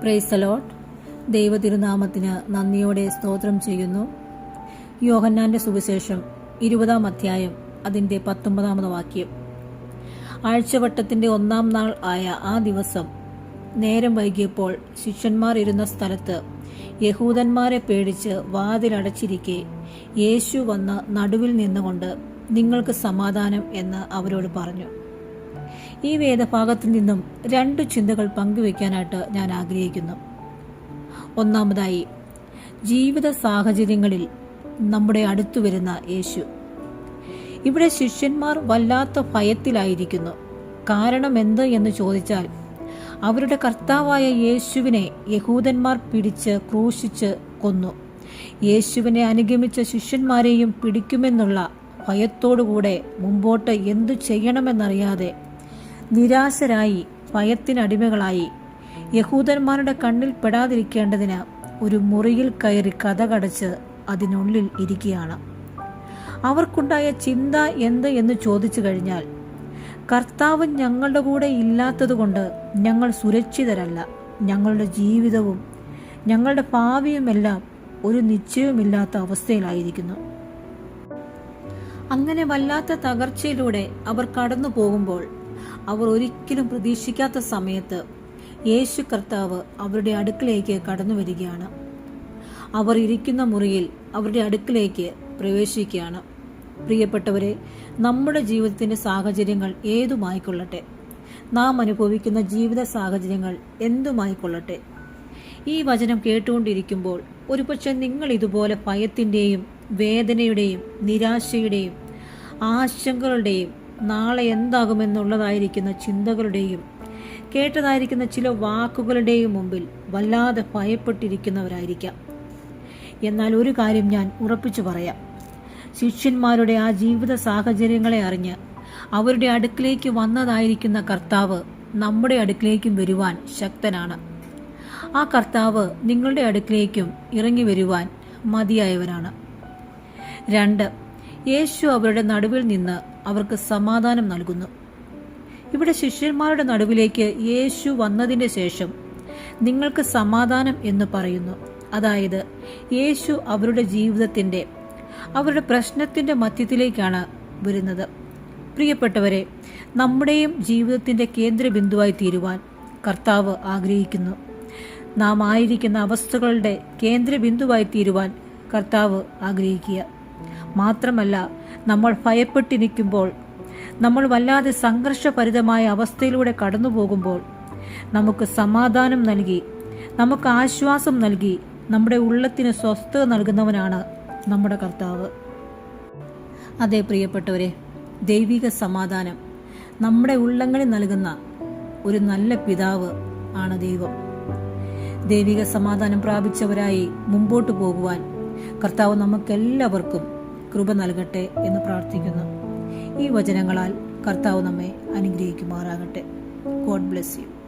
പ്രൈസലോട്ട് ദൈവ തിരുനാമത്തിന് നന്ദിയോടെ സ്തോത്രം ചെയ്യുന്നു. യോഹന്നാന്റെ സുവിശേഷം ഇരുപതാം അധ്യായം അതിന്റെ പത്തൊമ്പതാമത് വാക്യം. ആഴ്ചവട്ടത്തിന്റെ ഒന്നാം നാൾ ആയ ആ ദിവസം നേരം വൈകിയപ്പോൾ ശിഷ്യന്മാർ ഇരുന്ന സ്ഥലത്ത് യഹൂദന്മാരെ പേടിച്ച് വാതിലടച്ചിരിക്കെ യേശു വന്ന് നടുവിൽ നിന്നുകൊണ്ട് നിങ്ങൾക്ക് സമാധാനം എന്ന് അവരോട് പറഞ്ഞു. ഈ വേദഭാഗത്തിൽ നിന്നും രണ്ട് ചിന്തകൾ പങ്കുവെക്കാനായിട്ട് ഞാൻ ആഗ്രഹിക്കുന്നു. ഒന്നാമതായി ജീവിത സാഹചര്യങ്ങളിൽ നമ്മുടെ അടുത്തു വരുന്ന യേശു. ഇവിടെ ശിഷ്യന്മാർ വല്ലാത്ത ഭയത്തിലായിരിക്കുന്നു. കാരണം എന്ത് എന്ന് ചോദിച്ചാൽ അവരുടെ കർത്താവായ യേശുവിനെ യഹൂദന്മാർ പിടിച്ച് ക്രൂശിച്ച് കൊന്നു. യേശുവിനെ അനുഗമിച്ച ശിഷ്യന്മാരെയും പിടിക്കുമെന്നുള്ള ഭയത്തോടുകൂടെ മുമ്പോട്ട് എന്തു ചെയ്യണമെന്നറിയാതെ നിരാശരായി ഭയത്തിനടിമകളായി. യഹൂദന്മാരുടെ കണ്ണിൽ പെടാതിരിക്കേണ്ടതിന് ഒരു മുറിയിൽ കയറി കഥകടച്ച് അതിനുള്ളിൽ ഇരിക്കുകയാണ്. അവർക്കുണ്ടായ ചിന്ത എന്ത് എന്ന് ചോദിച്ചു കഴിഞ്ഞാൽ കർത്താവ് ഞങ്ങളുടെ കൂടെ ഇല്ലാത്തതുകൊണ്ട് ഞങ്ങൾ സുരക്ഷിതരല്ല. ഞങ്ങളുടെ ജീവിതവും ഞങ്ങളുടെ ഭാവിയുമെല്ലാം ഒരു നിശ്ചയമില്ലാത്ത അവസ്ഥയിലായിരിക്കുന്നു. അങ്ങനെ വല്ലാത്ത തകർച്ചയിലൂടെ അവർ കടന്നു പോകുമ്പോൾ അവർ ഒരിക്കലും പ്രതീക്ഷിക്കാത്ത സമയത്ത് യേശു കർത്താവ് അവരുടെ അടുക്കിലേക്ക് കടന്നു വരികയാണ്. അവർ ഇരിക്കുന്ന മുറിയിൽ അവരുടെ അടുക്കിലേക്ക് പ്രവേശിക്കുകയാണ്. പ്രിയപ്പെട്ടവരെ നമ്മുടെ ജീവിതത്തിന്റെ സാഹചര്യങ്ങൾ ഏതുമായിക്കൊള്ളട്ടെ? നാം അനുഭവിക്കുന്ന ജീവിത സാഹചര്യങ്ങൾ എന്തുമായിക്കൊള്ളട്ടെ? ഈ വചനം കേട്ടുകൊണ്ടിരിക്കുമ്പോൾ ഒരുപക്ഷെ നിങ്ങൾ ഇതുപോലെ ഭയത്തിന്റെയും വേദനയുടെയും നിരാശയുടെയും ആശങ്കകളുടെയും നാളെ എന്താകുമെന്നുള്ളതായിരിക്കുന്ന ചിന്തകളുടെയും കേട്ടതായിരിക്കുന്ന ചില വാക്കുകളുടെയും മുമ്പിൽ വല്ലാതെ ഭയപ്പെട്ടിരിക്കുന്നവരായിരിക്കാം. എന്നാൽ ഒരു കാര്യം ഞാൻ ഉറപ്പിച്ചു പറയാം. ശിഷ്യന്മാരുടെ ആ ജീവിത സാഹചര്യങ്ങളെ അറിഞ്ഞ് അവരുടെ അടുക്കിലേക്ക് വന്നതായിരിക്കുന്ന കർത്താവ് നമ്മുടെ അടുക്കിലേക്കും വരുവാൻ ശക്തനാണ്. ആ കർത്താവ് നിങ്ങളുടെ അടുക്കിലേക്കും ഇറങ്ങി വരുവാൻ മതിയായവനാണ്. രണ്ട് യേശു അവരുടെ നടുവിൽ നിന്ന് അവർക്ക് സമാധാനം നൽകുന്നു. ഇവിടെ ശിഷ്യന്മാരുടെ നടുവിലേക്ക് യേശു വന്നതിന്റെ ശേഷം നിങ്ങൾക്ക് സമാധാനം എന്ന് പറയുന്നു. അതായത് യേശു അവരുടെ ജീവിതത്തിന്റെ അവരുടെ പ്രശ്നത്തിന്റെ മധ്യത്തിലേക്കാണ് വരുന്നത്. പ്രിയപ്പെട്ടവരെ നമ്മുടെയും ജീവിതത്തിന്റെ കേന്ദ്രബിന്ദുവായി തീരുവാൻ കർത്താവ് ആഗ്രഹിക്കുന്നു. നാം ആയിരിക്കുന്ന അവസ്ഥകളുടെ കേന്ദ്രബിന്ദുവായി തീരുവാൻ കർത്താവ് ആഗ്രഹിക്കുക. മാത്രമല്ല നമ്മൾ ഭയപ്പെട്ടിരിക്കുമ്പോൾ നമ്മൾ വല്ലാതെ സംഘർഷഭരിതമായ അവസ്ഥയിലൂടെ കടന്നു പോകുമ്പോൾ നമുക്ക് സമാധാനം നൽകി നമുക്ക് ആശ്വാസം നൽകി നമ്മുടെ ഉള്ളത്തിന് സ്വസ്ഥത നൽകുന്നവനാണ് നമ്മുടെ കർത്താവ്. അതെ പ്രിയപ്പെട്ടവരെ ദൈവിക സമാധാനം നമ്മുടെ ഉള്ളങ്ങളിൽ നൽകുന്ന ഒരു നല്ല പിതാവ് ആണ് ദൈവം. ദൈവിക സമാധാനം പ്രാപിച്ചവരായി മുമ്പോട്ട് പോകുവാൻ കർത്താവ് നമുക്കെല്ലാവർക്കും കൃപ നൽകട്ടെ എന്ന് പ്രാർത്ഥിക്കുന്നു. ഈ വചനങ്ങളാൽ കർത്താവ് നമ്മെ അനുഗ്രഹിക്കുമാറാകട്ടെ. God bless you